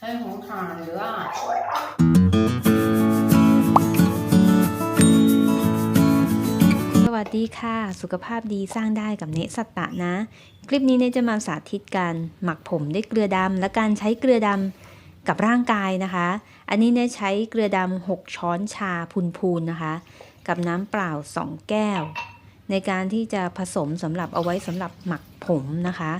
ใช้ของถ่านหรือว่าสวัสดีค่ะ สุขภาพดีสร้างได้กับเนสตตะนะ คลิปนี้เนจะมาสาธิตการหมักผมด้วยเกลือดำและการใช้เกลือดำกับร่างกายนะคะ อันนี้เนใช้เกลือดำ6ช้อนชาพูนๆนะคะ กับน้ำเปล่า 2 แก้ว ในการที่จะผสมสำหรับเอาไว้สำหรับหมักผมนะคะ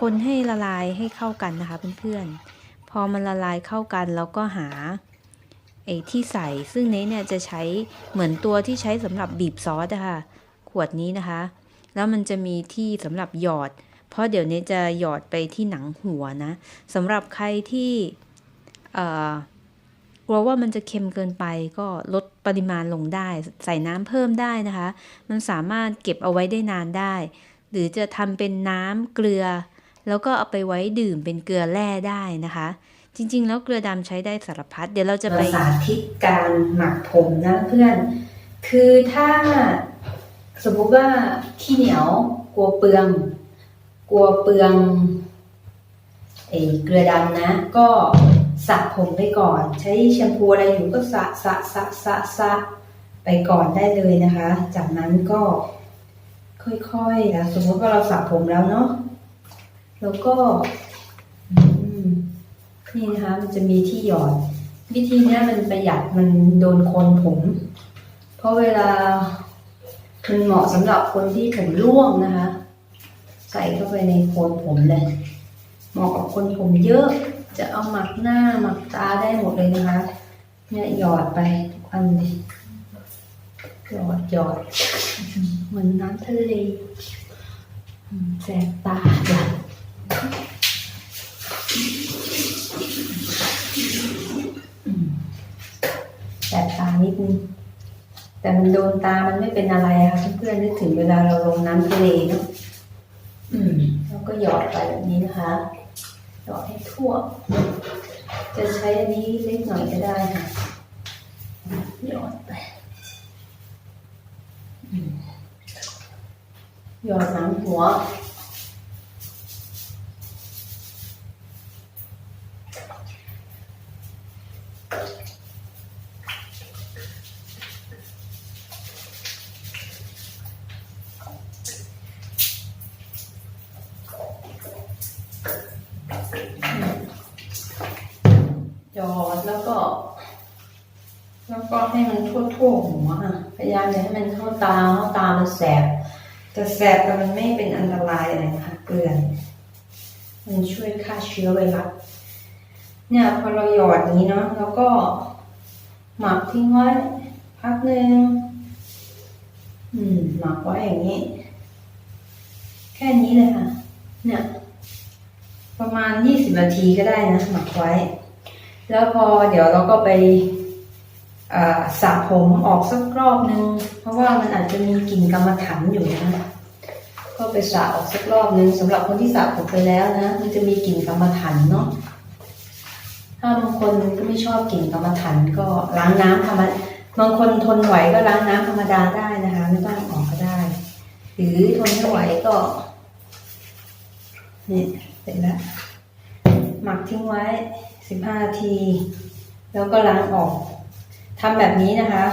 คนให้ละลายให้เข้ากันนะคะเพื่อนๆ พอมันละลายเข้ากันแล้วก็หาไอ้ที่ใส่ซึ่งเนเนี่ยจะใช้เหมือนตัวที่ใช้สำหรับบีบซอสอะค่ะขวดนี้นะคะ แล้วมันจะมีที่สำหรับหยอด เพราะเดี๋ยวเนี้จะหยอดไปที่หนังหัวนะสำหรับใครที่เอ่อกลัวว่ามันจะเค็มเกินไปก็ลดปริมาณลงได้ ใส่น้ำเพิ่มได้นะคะ มันสามารถเก็บเอาไว้ได้นานได้ หรือจะทำเป็นน้ำเกลือ แล้วก็เอาไปไว้ดื่มเป็นเกลือแร่ได้นะคะ จริง ๆ แล้วเกลือดำใช้ได้สารพัดเดี๋ยวเราจะไปสาธิตการหมักผมนะเพื่อน คือถ้าสมมุติว่าขี้เหนียวกลัวเปลือง กลัวเปลืองไอ้เกลือดำนะ ก็สระผมไปก่อน ใช้แชมพูอะไรอยู่ก็สระสระสระสระสระไปก่อนได้เลยนะคะ จากนั้นก็ค่อยๆนะสมมติว่าเราสระผมแล้วเนาะ แล้วก็นี่นะคะมันจะมีที่หยอด วิธีนี้มันประหยัดมันโดนคนผม เพราะเวลามันเหมาะสำหรับคนที่ผมร่วงนะคะ ใส่เข้าไปในโคนผมเลย เหมาะกับคนผมเยอะ จะเอาหมักหน้าหมักตาได้หมดเลยนะคะ เนี่ยหยอดไปทุกอันเลยหยอดหยอดเหมือนน้ำทะเลแสบตาจ้ะ แสบตานิดนึงแต่มันโดนตามันไม่เป็นอะไรอะค่ะเพื่อนๆนึกถึงเวลาเราลงน้ำทะเลเนาะอืมแล้วก็หยอดไปแบบนี้นะคะ หยอดให้ทั่ว จะใช้อันนี้เล็กหน่อยก็ได้ค่ะ หยอดไปอืมหยอดน้ำหัว หยอดแล้วก็ แล้วก็ให้มันทั่วทั่วหัวค่ะพยายามอย่าให้มันเข้าตาเข้าตามันแสบแต่แสบแต่มันไม่เป็นอันตรายอะไรนะคะเกลือมันช่วยฆ่าเชื้อไวรัส เนี่ยพอเราหยอดนี้เนาะแล้วก็หมักทิ้งไว้ พักหนึ่งอืม หมักไว้อย่างนี้ แค่นี้เลยค่ะ เนี่ย ประมาณยี่สิบนาทีก็ได้นะหมักไว้ แล้วพอเดี๋ยวเราก็ไปสระผมออกสักรอบนึง เพราะว่ามันอาจจะมีกลิ่นกรรมฐานอยู่นะก็ไปสระออกสักรอบนึงสำหรับคนที่สระผมไปแล้วนะ มันจะมีกลิ่นกรรมฐานเนาะ ถ้าบางคนก็ไม่ชอบกลิ่นกรรมฐานก็ล้างน้ำธรรมดาบางคนทนไหวก็ล้างน้ำธรรมดาได้นะคะ ไม่ต้องออกก็ได้ หรือทนไม่ไหวก็นี่เสร็จแล้วหมักทิ้งไว้สิบห้านาที แล้วก็ล้างออกทำแบบนี้นะคะ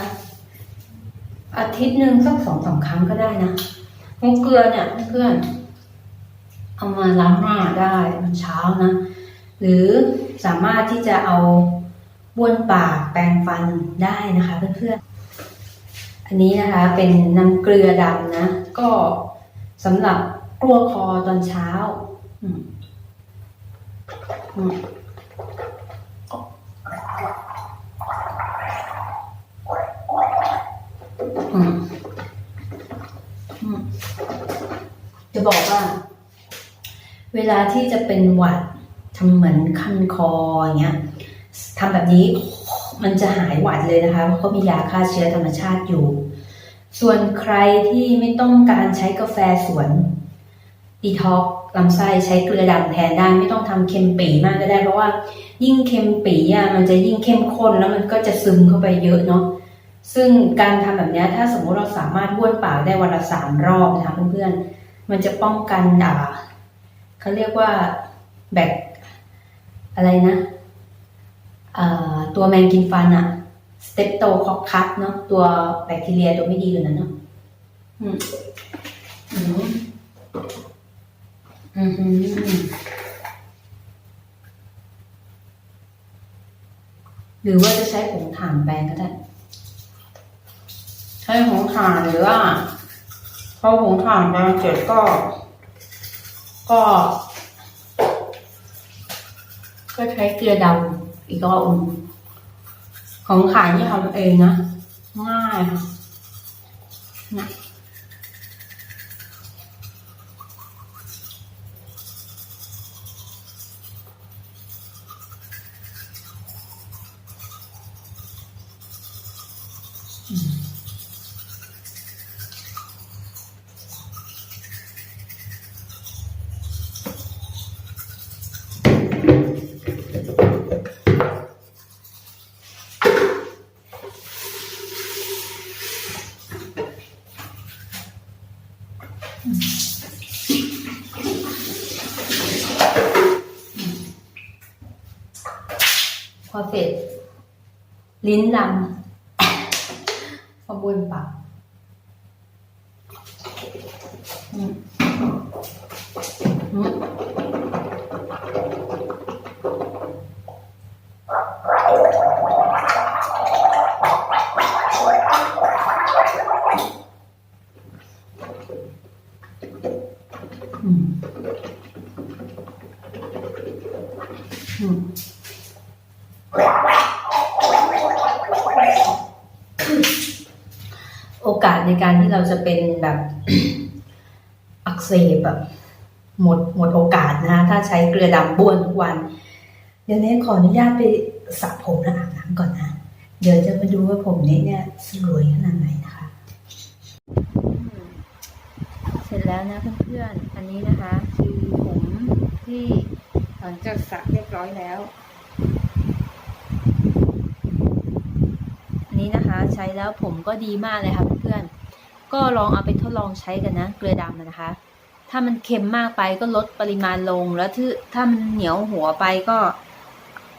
อาทิตย์หนึ่งสักสองสาครั้งก็ได้นะมุกเกลือเนี่ยเพื่อนเอามาล้างหน้าได้มันเช้านะ หรือ สามารถที่จะเอาบ้วนปากแปรงฟันได้นะคะเพื่อนๆ อันนี้นะคะเป็นน้ำเกลือดำนะ ก็สำหรับกลัวคอตอนเช้าจะบอกว่า เวลาที่จะเป็นหวัด ทำเหมือนคันคออย่างเงี้ยทำแบบนี้มันจะหายหวัดเลยนะคะ เพราะเขามียาฆ่าเชื้อธรรมชาติอยู่ ส่วนใครที่ไม่ต้องการใช้กาแฟสวนดีท็อกลำไส้ใช้เกลือดำแทนได้ไม่ต้องทำเค็มปีมากก็ได้ เพราะว่ายิ่งเค็มปีอะมันจะยิ่งเข้มข้นแล้วมันก็จะซึมเข้าไปเยอะเนาะซึ่งการทำแบบนี้ถ้าสมมุติเราสามารถบ้วนปากได้วันละสามรอบนะคะเพื่อนๆมันจะป้องกันอ่าเขาเรียกว่าแบค อะไรนะตัวแมงกินฟันอะสเตปโตคอกคัสเนาะตัวแบคทีเรียตัวไม่ดีอยู่นั้นเนาะอืมอืมอืมอืมหรือว่าจะใช้ผงถ่านแปรงก็ได้ ใช้ผงถ่านหรือว่าพอผงถ่านแปรงเสร็จก็ ก็ ก็ใช้เกลือดำอีกรอบหนึ่งของขายนี่ทำเองนะ ง่ายค่ะนะพ อเสร็จ ลิ้นดำพอบนปากอืมอืม อกาสในการที่เราจะเป็นแบบอักเสบแบบหมดหมดโอกาสนะคะถ้าใช้เกลือดำบ้วนทุกวัน เดี๋ยวนี้ขออนุญาตไปสระผมและอาบน้ำก่อนนะ เดี๋ยวจะมาดูว่าผมนี้เนี่ยสวยขนาดไหนนะคะ เสร็จแล้วนะเพื่อนๆ อันนี้นะคะ คือผมที่หลังจากสระเรียบร้อยแล้ว นี้นะคะ ใช้แล้วผมก็ดีมากเลยค่ะเพื่อนๆก็ลองเอาไปทดลองใช้กันนะ เกลือดำนะคะ ถ้ามันเค็มมากไปก็ลดปริมาณลงแล้วถ้าถ้ามันเหนียวหัวไปก็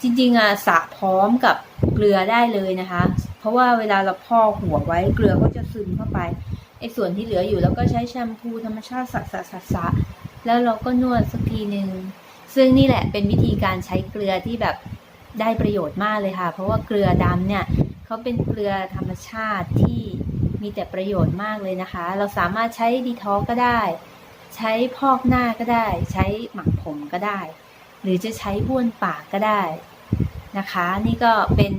จริงๆอะสระพร้อมกับเกลือได้เลยนะคะ เพราะว่าเวลาเราพอกหัวไว้เกลือก็จะซึมเข้าไปไอ้ส่วนที่เหลืออยู่แล้วก็ใช้แชมพูธรรมชาติสระสระสระสระแล้วเราก็นวดสักทีหนึ่งซึ่งนี่แหละเป็นวิธีการใช้เกลือที่แบบได้ประโยชน์มากเลยค่ะ เพราะว่าเกลือดำเนี่ย เขาเป็นเกลือธรรมชาติที่มีแต่ประโยชน์มากเลยนะคะ เราสามารถใช้ดีท็อกก็ได้ ใช้พอกหน้าก็ได้ ใช้หมักผมก็ได้ หรือจะใช้บ้วนปากก็ได้นะคะ นี่ก็เป็น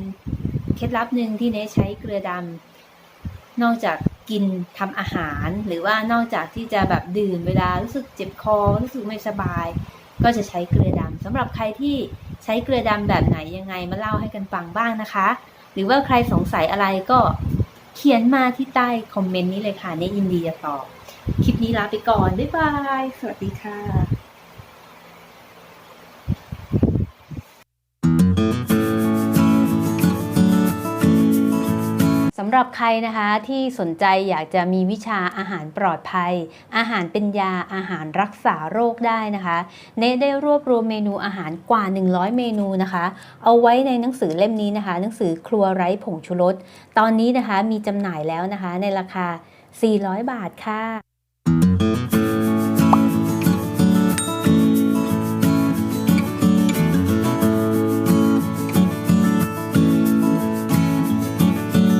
เคล็ดลับหนึ่งที่เนใช้เกลือดำนอกจากกินทำอาหาร หรือว่านอกจากที่จะแบบดื่มเวลารู้สึกเจ็บคอรู้สึกไม่สบาย ก็จะใช้เกลือดำสำหรับใครที่ใช้เกลือดำแบบไหนยังไงมาเล่าให้กันฟังบ้างนะคะ หรือว่าใครสงสัยอะไรก็เขียนมาที่ใต้คอมเมนต์นี้เลยค่ะในอินดีจะตอบ คลิปนี้ลาไปก่อน บ๊ายบาย สวัสดีค่ะำหรับใครนะคะที่สนใจอยากจะมีวิชาอาหารปลอดภัย อาหารเป็นยาอาหารรักษาโรคได้นะคะเนได้รวบรวมเมนูอาหารกว่า 100 เมนูนะคะ เอาไว้ในหนังสือเล่มนี้นะคะ หนังสือครัวไร้ผงชูรสตอนนี้นะคะมีจำหน่ายแล้วนะคะในราคา 400 บาทค่ะ